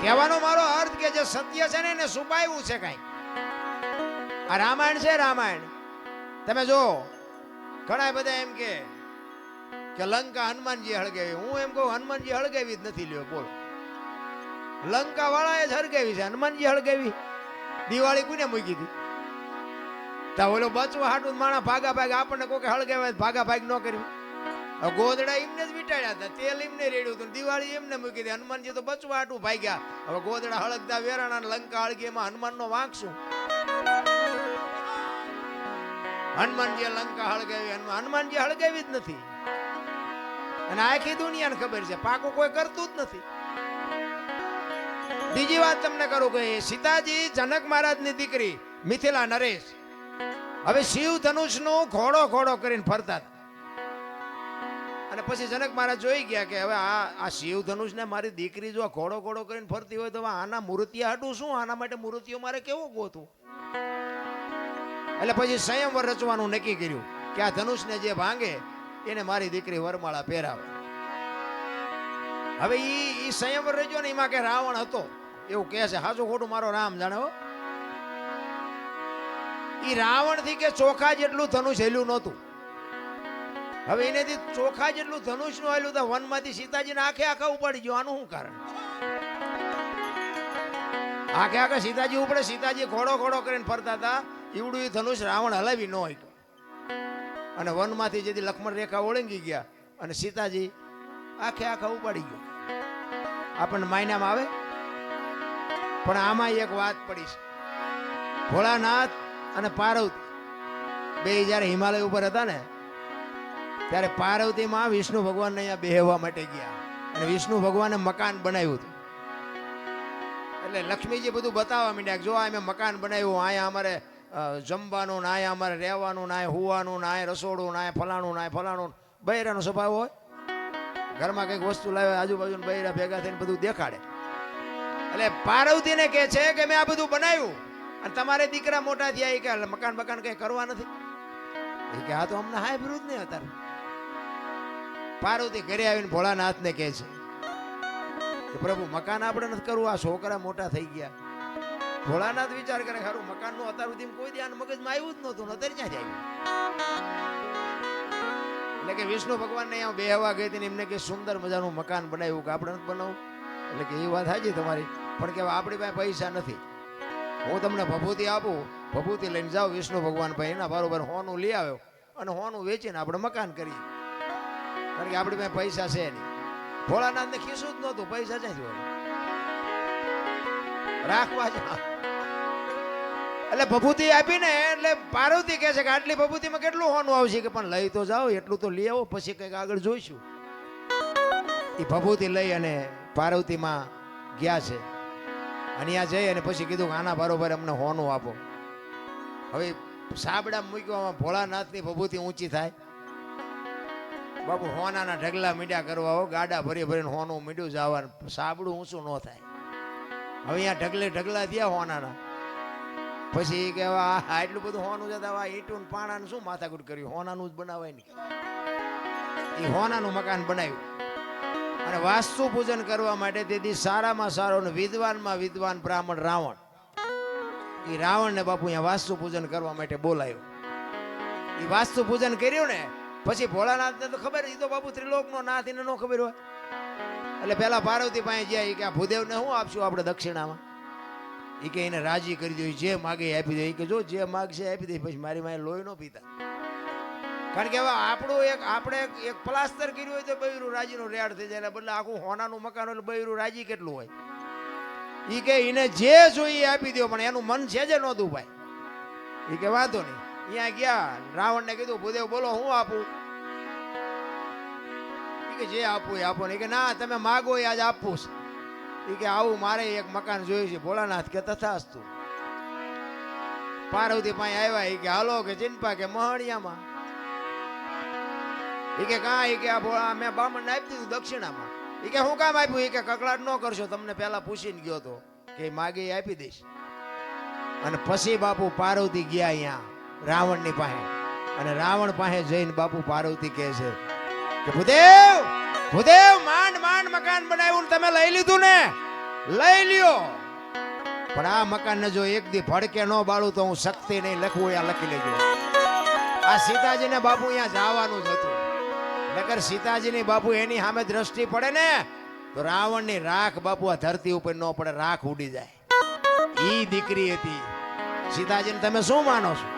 કહેવાનો મારો અર્થ કે જે સત્ય છે ને એને છુપાયું છે કઈ. આ રામાયણ છે રામાયણ. તમે જો ઘણા બધા એમ કે કે લંકા હનુમાનજી હળગાવી. હું એમ કહું, હનુમાનજી હળગાવી જ નથી લ્યો, બોલો. લંકા વાળાએ જ હળગાવી છે. હનુમાનજી હળગાવી. દિવાળી કોને મૂકી હતી? તા ઓલો બચવા હાટું માણા ભાગા ભાગ આપણને કોઈ હળગાવે ભાગા ભાગ ન હવે ગોદડા એમને જ વીટાડ્યા હતા. તેલ એમને રેડ્યું હતું દિવાળી એમને મૂકી હતી હનુમાનજી તો બચવા આટું ભાગ્યા. હવે ગોદડા હળગતા, વેરાણા ને લંકા હળગી એમાં હનુમાનનો વાંક શું? હનુમાનજી લંકા હળગાવી. હનુમાનજી હળગાવી જ નથી. અને આખી દુનિયાને ખબર છે. પાકું કોઈ કરતું જ નથી. બીજી વાત તમને કરું કે સીતાજી જનક મહારાજની દીકરી મિથિલા નરેશ. હવે શિવ ધનુષનું ઘોડો ઘોડો કરીને ફરતા હતા. અને પછી જનક મહારાજ જોઈ ગયા કે હવે આ આ શિવ ધનુષને મારી દીકરી જો ઘોડો ઘોડો કરીને ફરતી હોય તો આના મૂર્તિયા હાટું શું? આના માટે મૂર્તિઓ મારે કેવું ગોતું? એટલે પછી સંયમવર રચવાનું નક્કી કર્યું કે આ ધનુષને જે ભાંગે એને મારી દીકરી વરમાળા પહેરાવે. હવે ઈ સંયમવર રચ્યો ને એમાં કે રાવણ હતો. એવું કહે છે હાજુ ખોટું મારો રામ જાણે હો. રાવણથી કે ચોખા જેટલું ધનુષ હેલ્યું નહોતું. હવે એનેથી ચોખા જેટલું ધનુષનું આવેલું તો વનમાંથી સીતાજીને આખે આખા ઉપાડી ગયો. આનું શું કારણ? આખે આખા સીતાજી ઉપડે, સીતાજી ઘોડો ઘોડો કરીને ફરતા હતા. ઈવડું એ ધનુષ રાવણ હલાવી ન હોય અને વનમાંથી જેથી લક્ષ્મણ રેખા ઓળંગી ગયા અને સીતાજી આખે આખા ઉપાડી ગયો. આપણને માયનામાં આવે? પણ આમાં એક વાત પડી છે. ભોળાનાથ અને પાર્વતી બે જ્યારે હિમાલય ઉપર હતા ને ત્યારે પાર્વતીમાં વિષ્ણુ ભગવાનને અહીંયા બેહવા માટે ગયા. અને વિષ્ણુ ભગવાને મકાન બનાવ્યું હતું. એટલે લક્ષ્મીજી બધું બતાવવા માંડ્યા જો આ મેં મકાન બનાવ્યું અહીંયા અમારે જમવાનું ને અહીંયા અમારે રહેવાનું ને અહીંયા ના અહીંયા રસોડું ને ફલાણું ને ફલાણું બૈરાનો સ્વભાવ હોય? ઘરમાં કંઈક વસ્તુ લાવે આજુબાજુ બૈરા ભેગા થઈને બધું દેખાડે. એટલે પાર્વતીને કહે છે કે મેં આ બધું બનાવ્યું. અને તમારે દીકરા મોટા થયા એ કે મકાન બકાન કંઈ કરવા નથી. એ કે આ તો અમને હાય વિરુદ્ધ નહીં, અત્યારે. પાર્વતી ઘરે આવીને ભોળાનાથને કહે છે કે પ્રભુ, મકાન આપણે નથી કરવું, આ છોકરા મોટા થઈ ગયા. ભોળાનાથ વિચાર કરે ખરું મકાનનું અત્યાર સુધી કોઈ ધ્યાન મગજમાં આવ્યું જ નહોતું અત્યારે ક્યાં જાય? એટલે કે વિષ્ણુ ભગવાનને અહીંયા બેહવા ગઈ હતી એમને કે સુંદર મજાનું મકાન બનાવ્યું કે આપણે નથી બનાવવું? એટલે કે એ વાત સાચી તમારી, પણ કે આપણી પાસે પૈસા નથી. હું તમને ભભૂતિ આપું, ભભૂતિ લઈને જાઉં વિષ્ણુ ભગવાન ભાઈ, એના બરોબર હોનું લઈ આવ્યો અને હોનું વેચીને આપણે મકાન કરીએ. કારણ કે આપણી પાસે પૈસા છે નહીં. ભોળાનાથને ખીસું જ નહોતું, પૈસા છે હોય. રાખવા જ એટલે ભભૂતિ આપીને, એટલે પાર્વતી કહે છે કે આટલી ભભૂતિમાં કેટલું હોનું આવશે? કે પણ લઈ તો જાઓ, એટલું તો લઈ આવો, પછી કંઈક આગળ જોઈશું. એ ભભૂતિ લઈ અને પાર્વતીમાં ગયા છે. અહીંયા જઈ અને પછી કીધું કે આના બરોબર અમને હોનું આપો. હવે સાબડા મૂક્યો ભોળાનાથની ભભૂતિ ઊંચી થાય. બાપુ, હોનાના ઢગલા મીડ્યા કરવા હો, ગાડા ભરી ભરીને હોનું મીડ્યું જવાનું. સાબડું ઊંચું ન થાય. હવે અહીંયા ઢગલે ઢગલા થયા હોનાના. પછી એ કહેવા, આ આટલું બધું હોનું જતા આ ઈટું પાણાનું શું માથાકૂટ કર્યું? હોનાનું જ બનાવાય નહીં એ હોનાનું મકાન બનાવ્યું. અને વાસ્તુ પૂજન કરવા માટે તેથી સારામાં સારો ને વિદ્વાનમાં વિદ્વાન બ્રાહ્મણ રાવણ. એ રાવણને બાપુ અહીંયા વાસ્તુ પૂજન કરવા માટે બોલાયો. એ વાસ્તુ પૂજન કર્યું ને પછી ભોળાનાથને તો ખબર એ તો બાબુ ત્રિલોકનો નાથ એને ન ખબર હોય. એટલે પેલા પાર્વતી પાસે જાય કે આ ભૂદેવને શું આપશું આપણે દક્ષિણામાં? એ કે એને રાજી કરી દો, જે માગે આપી દે. કે જો જે માગશે આપી દે, પછી મારી માએ લોહી ન પીતા. કારણ કે હવે આપણું એક, આપણે એક- પ્લાસ્ટર કર્યું હોય તો બૈરું રાજીનું રેડ થઈ જાય બદલે આખું હોનાનું મકાન એટલે બૈરું રાજી કેટલું હોય? એ કે એને જે જોઈએ આપી દો પણ એનું મન છે જ નહોતું ભાઈ. એ કે વાંધો નહીં. અહીંયા ગયા. રાવણને કીધું, ભૂદેવ, બોલો, હું આપું? કે, જે આપવું એ આપો. ને કે, ના, તમે માગો એ આજ આપવું છે. એ કે, આવું મારે એક મકાન જોયું છે. ભોળાનાથ કે, તથાસ્તુ. પાર્વતી પાસે આવ્યા એ કે, હાલો, કે ચિંપા કે મહણિયામાં. એ કે, કા? એ કે ભોળા મેં બામણને આપી દીધું દક્ષિણામાં. ઈ કે, હું કામ આપ્યું? એ કે, કકડાટ ન કરશો, તમને પહેલા પૂછીને ગયો તો. કે માગે આપી દઈશ. અને પછી બાપુ પાર્વતી ગયા અહીંયા. રાવણની પાસે. અને રાવણ પાસે જઈને બાપુ પાર્વતી કહે છે કે, ભૂદેવ ભૂદેવ, માંડ માંડ મકાન બનાવ્યું તમે લઈ લીધું ને? લઈ લ્યો. પણ આ મકાનને જો એક દી ભડકે ન બાળું તો હું શક્તિ નહીં લખવું અહીંયા લખી લેજો. આ સીતાજીને બાપુ અહીંયા જવાનું જ હતું. નકર સીતાજીની બાપુ એની સામે દ્રષ્ટિ પડે ને, તો રાવણની રાખ બાપુ આ ધરતી ઉપર ન પડે, રાખ ઉડી જાય. ઈ દીકરી હતી. સીતાજીને તમે શું માનો છો?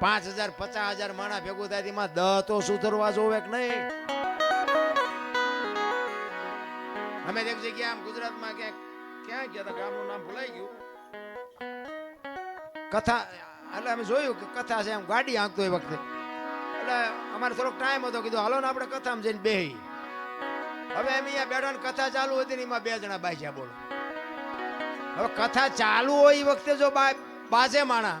પાંચ હજાર, પચાસ હજાર માણા ભેગું થાય તેમાં દહ તો સુધરવા જોવે કે નહીં? અમે એક જગ્યા આમ ગુજરાતમાં ક્યાંક ક્યાં ગયા હતા, ગામનું નામ ભૂલાઈ ગયું. કથા, એટલે અમે જોયું કે કથા છે એમ ગાડી આંકતો એ વખતે. એટલે અમારે થોડોક ટાઈમ હતો, કીધું હાલો ને આપણે કથામાં જઈને બે હવે એમ અહીંયા બેઠા ને કથા ચાલુ હતી ને એમાં બે જણા બાજ્યા બોલો. હવે કથા ચાલુ હોય એ વખતે જો બાજે માણા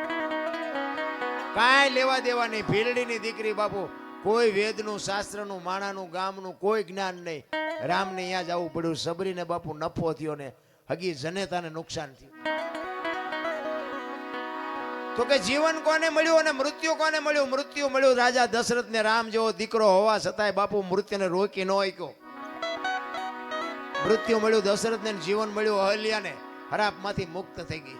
કાંઈ લેવા દેવા નહીં ભીલડીની દીકરી બાપુ, કોઈ વેદનું, શાસ્ત્રનું, માણાનું, ગામનું કોઈ જ્ઞાન નહીં. રામને અહીંયા જ આવવું પડ્યું. સબરીને બાપુ નફો થયો ને હગી જનેતાને નુકસાન થયું. તો કે જીવન કોને મળ્યું અને મૃત્યુ કોને મળ્યું? મૃત્યુ મળ્યું. રાજા દશરથને રામ જેવો દીકરો હોવા છતાંય બાપુ મૃત્યુને રોકી ન આક્યો મૃત્યુ મળ્યું, દશરથને ને જીવન મળ્યું, અહલ્યાને હરાપમાંથી મુક્ત થઈ ગઈ.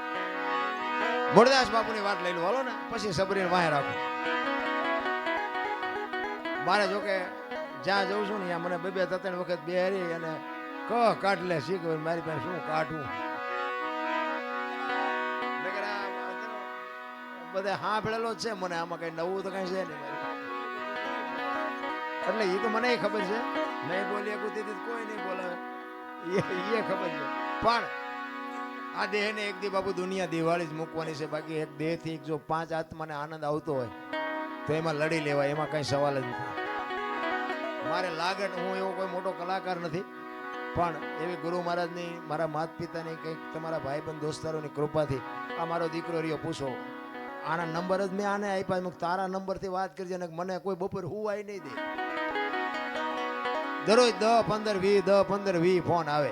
મૂળદાસ બાપુની વાત લઈ લો. હાલો ને, પછી સબરીને વાહે રાખો. મારે જોકે જ્યાં જઉં છું ને, ત્યાં મને બે બે, ત્રણ વખત વખત બેહરી અને ક કાઢ લે શીખ મારી પાસે શું કાઢવું. બધે હા ભેળેલો જ છે મને, આમાં કઈ નવું તો કઈ છે નહીં એટલે એ તો મને ખબર છે. નહીં બોલી તેથી કોઈ નહીં બોલાવે. એ એ ખબર છે. પણ આ દેહને એક દી બાપુ દુનિયા દિવાળી જ મૂકવાની છે. બાકી એક દેહથી જો પાંચ આત્માને આનંદ આવતો હોય, તો એમાં લડી લેવાય, એમાં કઈ સવાલ જ નથી. મારે લાગે હું એવો કોઈ મોટો કલાકાર નથી, પણ એવી ગુરુ મહારાજની, મારા માતા પિતાની કંઈક તમારા ભાઈબંધ દોસ્તારોની કૃપાથી આ મારો દીકરો રહ્યો, પૂછો, આના નંબર જ મેં આને આપ્યા? મેં કીધું, તારા નંબરથી વાત કરજે ને મને કોઈ બપોર હુવાય નહીં દે. દરરોજ દસ પંદર વી દસ પંદર વી ફોન આવે.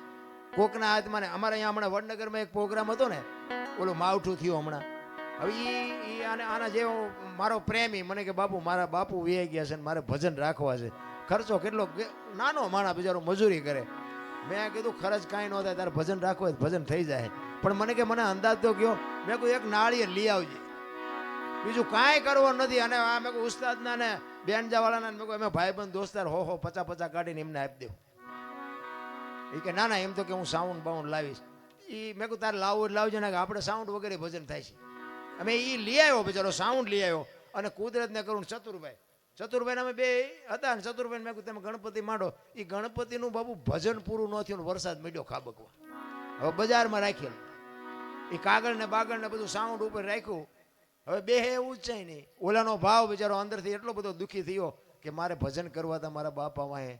કોકના હાથમાં ને, અમારે અહીંયા હમણાં વડનગરમાં એક પ્રોગ્રામ હતો ને, ઓલું માવઠું થયું હમણાં. હવે એ આને, આના જેવો મારો પ્રેમી, મને કે, બાપુ, મારા બાપુ વ્યાઈ ગયા છે ને, મારે ભજન રાખવા છે. ખર્ચો કેટલો નાનો માણા બિચારો મજૂરી કરે. મેં કીધું, ખર્ચ કાંઈ ન થાય, તારે ભજન રાખવું હોય ભજન થઈ જાય. પણ મને કે, મને અંદાજ તો ગયો મેં કહ્યું એક નાળિયેર લઈ આવજે. બીજું કાંઈ કરવું નથી. અને આ મેં કહ્યું ઉસ્તાદના ને, બેનજાવાળાના મેં કહ્યું અમે ભાઈબંધ, દોસ્તાર, હો હો પચા પચા કાઢીને એમને આપી દઉં. એ કે, ના ના, એમ તો કે હું સાઉન્ડ બાઉન્ડ લાવીશ. એ મેં કહ્યું તારે લાવવું લાવજો ને કે આપણે સાઉન્ડ વગેરે ભજન થાય છે. અમે એ લઈ આવ્યો બિચારો સાઉન્ડ લઈ આવ્યો. અને કુદરતને કરું ચતુરભાઈ. ચતુરભાઈ અમે બે હતા ને ચતુરભાઈ મેં કહું તમે ગણપતિ માંડો. એ ગણપતિનું બાબુ ભજન પૂરું ન થયું વરસાદ મળ્યો ખાબકવા. હવે બજારમાં રાખેલું. એ કાગળ ને બાગળ ને બધું સાઉન્ડ ઉપર રાખ્યું. હવે બે એવું જ નહીં ઓલાનો ભાવ બિચારો અંદરથી એટલો બધો દુઃખી થયો કે મારે ભજન કરવા હતા મારા બાપા વાંહે.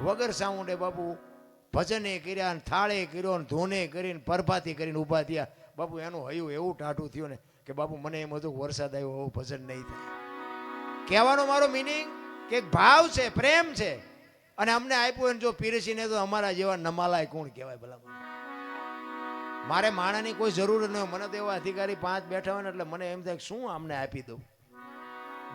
વગર સાઉન્ડે બાપુ ભજને કર્યા ને થાળે કર્યો ને ધૂને કરીને, પરભાતી કરીને ઊભા થયા. બાપુ, એનું હયું એવું ટાઢું થયું ને કે બાપુ, મને એમ હતું વરસાદ આવ્યો એવું ભજન નહીં થાય. કહેવાનો મારો મિનિંગ કે ભાવ છે, પ્રેમ છે. અને અમને આપ્યું એને જો પીરસીને તો અમારા જેવા નમાલાય કોણ કહેવાય ભલા મારે માણાની કોઈ જરૂર ન હોય. મને તો એવા અધિકારી પાંચ બેઠા હોય ને એટલે મને એમ થાય શું આમને આપી દઉં?